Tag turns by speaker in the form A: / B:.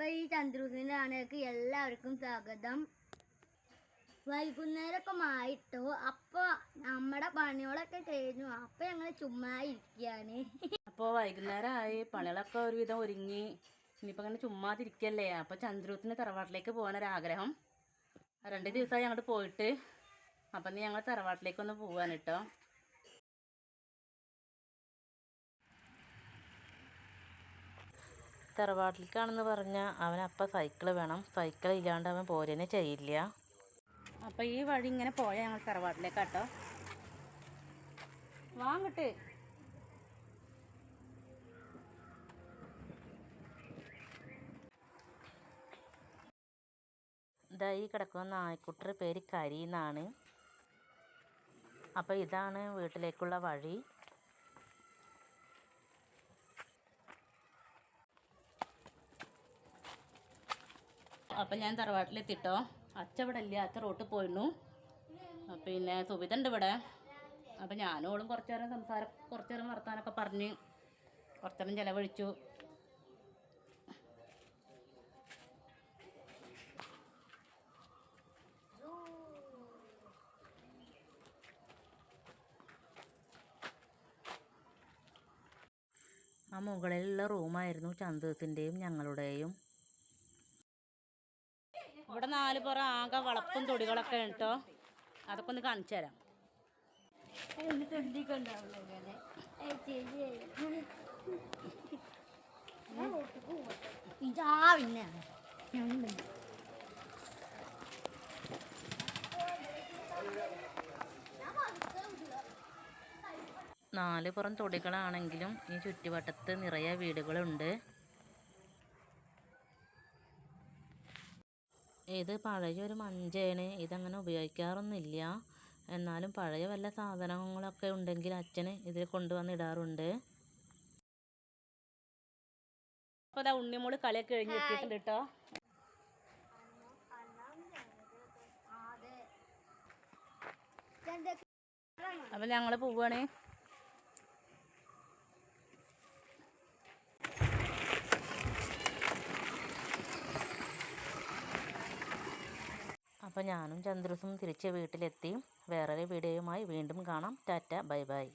A: അപ്പൊ ഈ ചന്ദ്രൂസിന്റെ ആണേക്ക് എല്ലാവർക്കും സ്വാഗതം. വൈകുന്നേരമൊക്കെ മായിട്ടോ അപ്പൊ നമ്മുടെ പണികളൊക്കെ കഴിഞ്ഞു. അപ്പൊ ഞങ്ങൾ ചുമ്മാ ഇരിക്കുകയാണ്
B: അപ്പോൾ വൈകുന്നേരമായി. പണികളൊക്കെ ഒരുവിധം ഒരുങ്ങി. ഇനിയിപ്പോൾ അങ്ങനെ ചുമ്മാതിരിക്കല്ലേ. അപ്പോൾ ചന്ദ്രൂസിന്റെ തറവാട്ടിലേക്ക് പോകാനൊരാഗ്രഹം. രണ്ട് ദിവസമായി അങ്ങോട്ട് പോയിട്ട്. അപ്പം നീ ഞങ്ങൾ തറവാട്ടിലേക്കൊന്ന് പോവാൻ കേട്ടോ തറവാട്ടിലേക്കാണെന്ന് പറഞ്ഞാൽ അവൻ അപ്പം സൈക്കിൾ വേണം. സൈക്കിൾ ഇല്ലാണ്ട് അവൻ പോരനെ ചെയ്യില്ല. അപ്പം ഈ വഴി ഇങ്ങനെ പോയാൽ ഞങ്ങൾ തറവാട്ടിലേക്കാട്ടോ. വാങ്ങട്ടെ ഇതാ ഈ കിടക്കുന്ന നായ്ക്കുട്ടിയുടെ പേര് കരി എന്നാണ് അപ്പോൾ ഇതാണ് വീട്ടിലേക്കുള്ള വഴി. അപ്പം ഞാൻ തറവാട്ടിലെത്തിട്ടോ. അച്ഛ ഇവിടെ ഇല്ല അച്ഛ റോട്ടിൽ പോയിരുന്നു. പിന്നെ സുബിത ഉണ്ട് ഇവിടെ. അപ്പം ഞാനോളും കുറച്ച് നേരം സംസാരം കുറച്ച് നേരം വർത്താനൊക്കെ പറഞ്ഞ് കുറച്ച് നേരം ചിലവഴിച്ചു. ആ മുകളിലുള്ള റൂമായിരുന്നു ചന്തത്തിന്റെയും ഞങ്ങളുടെയും. ഇവിടെ നാല് പുറം ആകെ വളപ്പും തൊടികളൊക്കെ ഉണ്ടോ കേട്ടോ അതൊക്കെ ഒന്ന് കാണിച്ചു തരാം.
A: ഇതാ പിന്നെ.
B: നാല് പുറം തൊടികളാണെങ്കിലും ഈ ചുറ്റുവട്ടത്ത് നിറയെ വീടുകളുണ്ട്. ഇത് പഴയൊരു മഞ്ചയാണ് ഇതങ്ങനെ ഉപയോഗിക്കാറൊന്നുമില്ല. എന്നാലും പഴയ വല്ല സാധനങ്ങളൊക്കെ ഉണ്ടെങ്കിൽ അച്ഛന് ഇതിൽ കൊണ്ടുവന്ന് ഇടാറുണ്ട്. അപ്പോൾ അതാ ഉണ്ണിമോൾ കളിയൊക്കെ കഴിഞ്ഞ് എത്തിയിട്ടുണ്ട് കേട്ടോ അപ്പം ഞങ്ങൾ പോവുകയാണ് അപ്പോൾ ഞാനും ചന്ദ്രസും തിരിച്ച് വീട്ടിലെത്തി. വേറൊരു വീഡിയോയുമായി വീണ്ടും കാണാം. Tata bye bye.